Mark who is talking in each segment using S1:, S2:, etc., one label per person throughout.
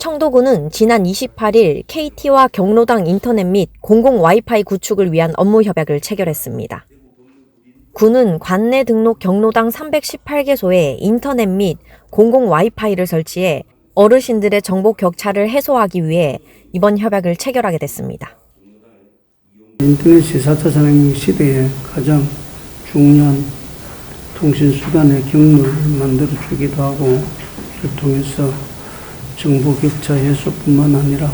S1: 청도군은 지난 28일 KT와 경로당 인터넷 및 공공 와이파이 구축을 위한 업무 협약을 체결했습니다. 군은 관내 등록 경로당 318개소에 인터넷 및 공공 와이파이를 설치해 어르신들의 정보 격차를 해소하기 위해 이번 협약을 체결하게 됐습니다.
S2: 인터넷이 4차 산업 시대에 가장 중요한 통신 수단의 경로를 만들어 주기도 하고 이를 통해서 정보 격차 해소뿐만 아니라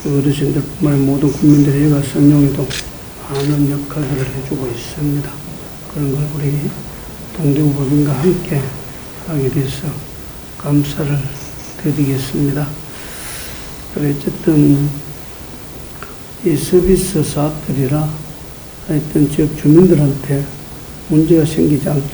S2: 그 어르신들뿐만 아니라 모든 국민들의 여가 선용에도 많은 역할들을 해주고 있습니다. 그런 걸 우리 동대구법인과 함께 하게 돼서 감사를 드리겠습니다. 어쨌든 이 서비스 사업들이라 하여튼 지역 주민들한테 문제가 생기지 않도록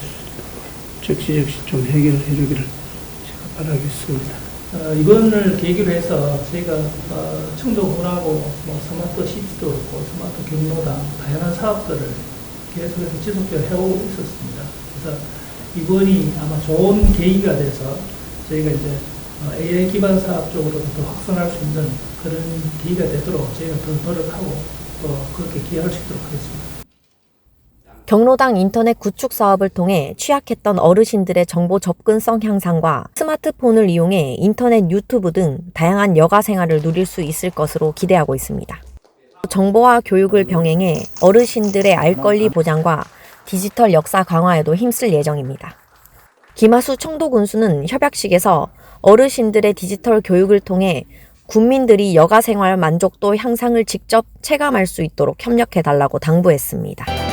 S2: 적시적시 좀 해결을 해주기를 제가 바라겠습니다.
S3: 어, 이번을 계기로 해서 저희가 어, 청도군하고 뭐 스마트 시티도 그렇고 스마트 경로당 다양한 사업들을 계속해서 지속적으로 해오고 있었습니다. 그래서 이번이 아마 좋은 계기가 돼서 저희가 이제 어, AI 기반 사업 쪽으로도 더 확산할 수 있는 그런 계기가 되도록 저희가 더 노력하고 또 그렇게 기여할 수 있도록 하겠습니다.
S1: 경로당 인터넷 구축 사업을 통해 취약했던 어르신들의 정보 접근성 향상과 스마트폰을 이용해 인터넷 유튜브 등 다양한 여가 생활을 누릴 수 있을 것으로 기대하고 있습니다. 정보화 교육을 병행해 어르신들의 알 권리 보장과 디지털 역사 강화에도 힘쓸 예정입니다. 김하수 청도군수는 협약식에서 어르신들의 디지털 교육을 통해 국민들이 여가 생활 만족도 향상을 직접 체감할 수 있도록 협력해 달라고 당부했습니다.